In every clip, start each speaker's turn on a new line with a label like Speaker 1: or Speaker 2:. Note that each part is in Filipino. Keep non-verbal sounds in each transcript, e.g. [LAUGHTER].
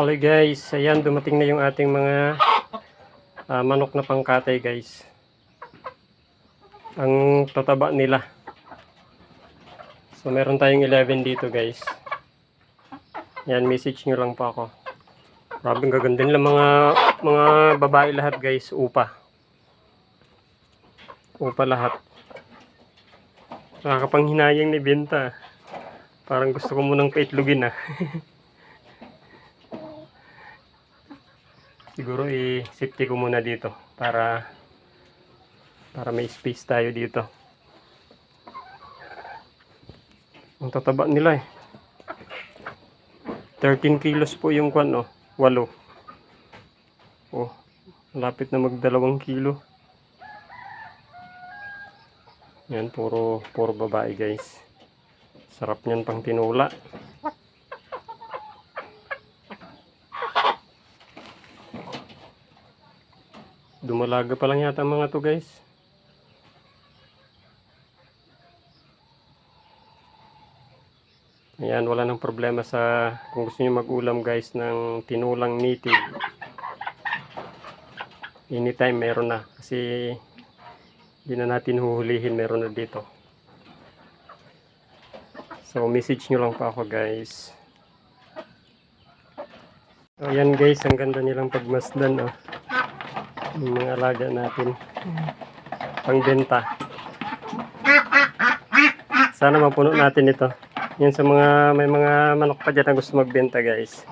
Speaker 1: Okay guys, ayan dumating na yung ating mga ah, manok na pangkatay guys. Ang tataba nila. So meron tayong 11 dito guys. Yan, message nyo lang po ako. Ang gaganda nila mga mga babae lahat guys, upa. Upa lahat. Nakakapanghinayang ni Benta. Parang gusto ko munang paitlugin ah. [LAUGHS] Siguro i-safety ko muna dito para para may space tayo dito. Ang tataba nila eh. 13 kilos po yung kwan oh. 8. Oh, malapit na magdalawang kilo. Yan, puro, puro babae guys. Sarap niyan pang tinula. Dumalaga pa lang yata mga to guys. Ayan, wala nang problema sa kung gusto niyo mag-ulam guys ng tinulang native. Anytime meron na kasi hindi na natin huhulihin meron na dito. So message nyo lang pa ako guys. So ayan guys, ang ganda nilang pagmasdan oh. Yung mga alaga natin. Pangbenta. Sana mapuno natin ito. Yan sa mga may mga manok pa dyan na gusto magbenta guys.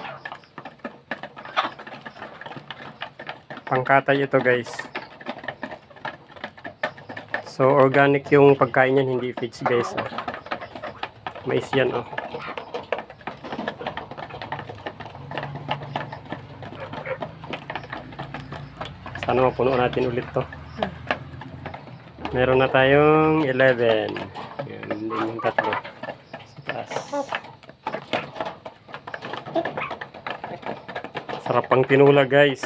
Speaker 1: Pangkatay ito guys. So organic yung pagkain niyan, hindi feeds guys. Oh. Mais yan oh. Sana mapuno natin ulit to. Meron na tayong 11. Yan, din yung tatlo. Sa taas. Sarap pang tinula guys.